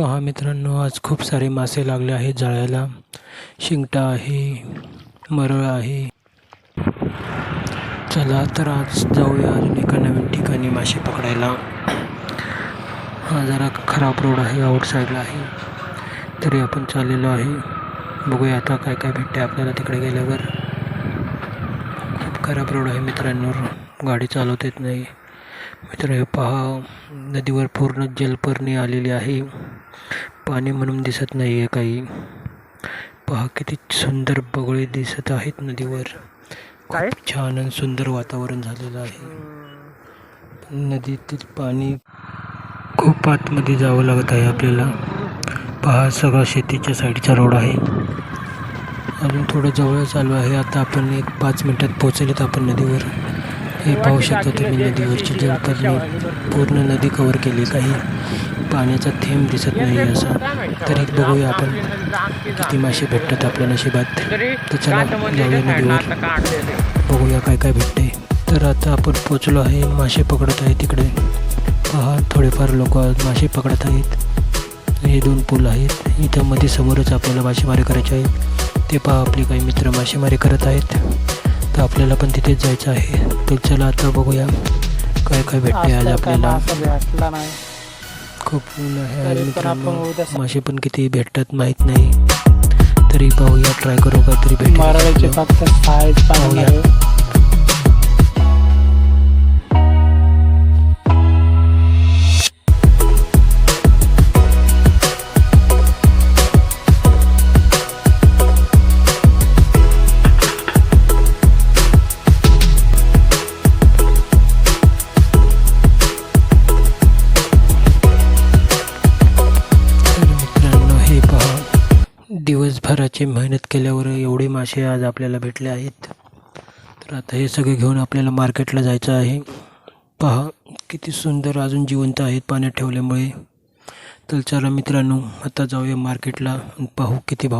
पहा मित्रांनो आज खूप सारे मासे लागले आहेत जाळ्याला. शिंगटा आहे मरळ आहे. चला तर आज जाऊया अजून एका नवीन ठिकाणी मासे पकडायला. हा जरा खराब रोड आहे आउटसाईडला आहे. तरी आपण चाललेलो आहे. बघूया आता काय काय भेटते आपल्याला तिकडे गेल्यावर. खूप खराब रोड आहे मित्रांनो गाडी चालवता येत नाही. मित्र हे पहा नदीवर पूर्ण जलपर्णी आलेली आहे. पाणी म्हणून दिसत नाही आहे काही. पहा किती सुंदर बगळे दिसत आहेत नदीवर. काय? खूप छान आणि सुंदर वातावरण झालेलं आहे. नदीतील पाणी खूप आतमध्ये जावं लागत आहे आपल्याला. पहा सगळा शेतीच्या साईडचा रोड आहे. अजून थोडं जवळ चालू आहे. आता आपण एक पाच मिनटात पोहोचलेत आपण नदीवर. हे पाहू शकता तुम्ही नदीवरची जलपर्णी पूर्ण नदी कव्हर केली काही. पाण्याचा थेंब दिसत नाही असा. तरी बघूया आपण किती मासे भेटतात आपल्या नशिबात. तर चला जाऊया नदीवर. बघूया काय काय भेटते. तर आता आपण पोचलो आहे मासे पकडत आहे तिकडे. पहा थोडेफार लोक मासे पकडत आहेत. हे दोन पूल आहेत. इथं मध्ये समोरच आपल्याला मासेमारी करायची आहे. ते पहा आपले काही मित्र मासेमारी करत आहेत. तर आपल्याला पण तिथेच जायचं आहे. तर चला आता बघूया काय काय भेटते आज आपल्याला. खूप ऊन आहे मित्रांनो मासे पण किती भेटतात माहीत नाही. तरी पाहूया ट्राय करू काहीतरी मारळाचे भेटेल फक्त पाहूया. दिवसभराची मेहनत केल्यावर एवढे मासे आज आपल्याला भेटले आहेत. तर आता हे सगळे घेऊन आपल्याला मार्केटला जायचं आहे. पहा किती सुंदर अजून जिवंत आहेत पाण्यात ठेवल्यामुळे. तर चला मित्रांनो आता जाऊया मार्केटला. पाहू किती भाव